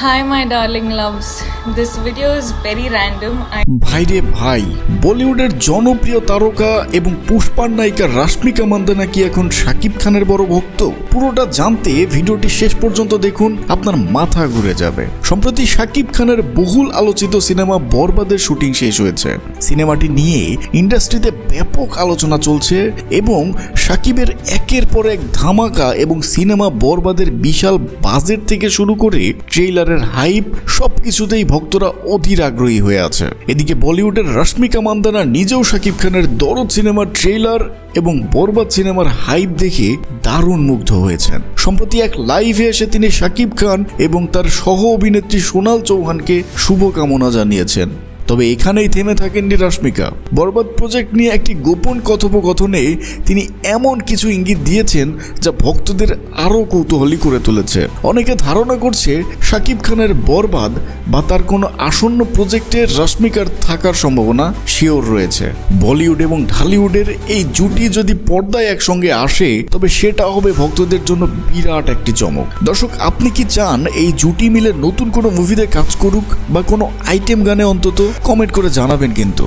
Hi, my darling loves. This video is very random. I ভাইরে ভাই, বলিউডের জনপ্রিয় তারকা এবং পুষ্পার নায়িকা রাশ্মিকা মান্দানা কি এখন শাকিব খানের বড় ভক্ত? পুরোটা জানতে ভিডিওটি শেষ পর্যন্ত দেখুন, আপনার মাথা ঘুরে যাবে। সম্প্রতি শাকিব খানের বহুল আলোচিত সিনেমা বরবাদের শুটিং শেষ হয়েছে। সিনেমাটি নিয়ে ইন্ডাস্ট্রিতে ব্যাপক আলোচনা চলছে এবং শাকিবের একের পর এক ধামাকা এবং সিনেমা বরবাদের বিশাল বাজেট থেকে শুরু করে ট্রেইলারের হাইপ সবকিছুতেই ভক্তরা অধীর আগ্রহী হয়ে আছে। এদিকে বলিউডের রশ্মিকা মান্দানা নিজেও শাকিব খানের দরদ সিনেমার ট্রেইলার এবং বরবাদ সিনেমার হাইপ দেখে দারুণ মুগ্ধ হয়েছেন। সম্প্রতি এক লাইভে এসে তিনি শাকিব খান এবং তার সহ অভিনেত্রী সোনাল চৌহানকে শুভকামনা জানিয়েছেন। তবে এখানেই থেমে থাকেননি রশ্মিকা। বরবাদ প্রজেক্ট নিয়ে একটি গোপন কথোপকথনে তিনি এমন কিছু ইঙ্গিত দিয়েছেন যা ভক্তদের আরও কৌতূহলী করে তুলেছে। অনেকে ধারণা করছে শাকিব খানের বরবাদ বা তার কোনো আসন্ন প্রজেক্টে রশ্মিকার থাকার সম্ভাবনা শিওর রয়েছে। বলিউড এবং ঢালিউডের এই জুটি যদি পর্দায় একসঙ্গে আসে, তবে সেটা হবে ভক্তদের জন্য বিরাট একটি চমক। দর্শক, আপনি কি চান এই জুটি মিলে নতুন কোনো মুভিতে কাজ করুক বা কোনো আইটেম গানে অন্তত কমেন্ট করে জানাবেন কিন্তু।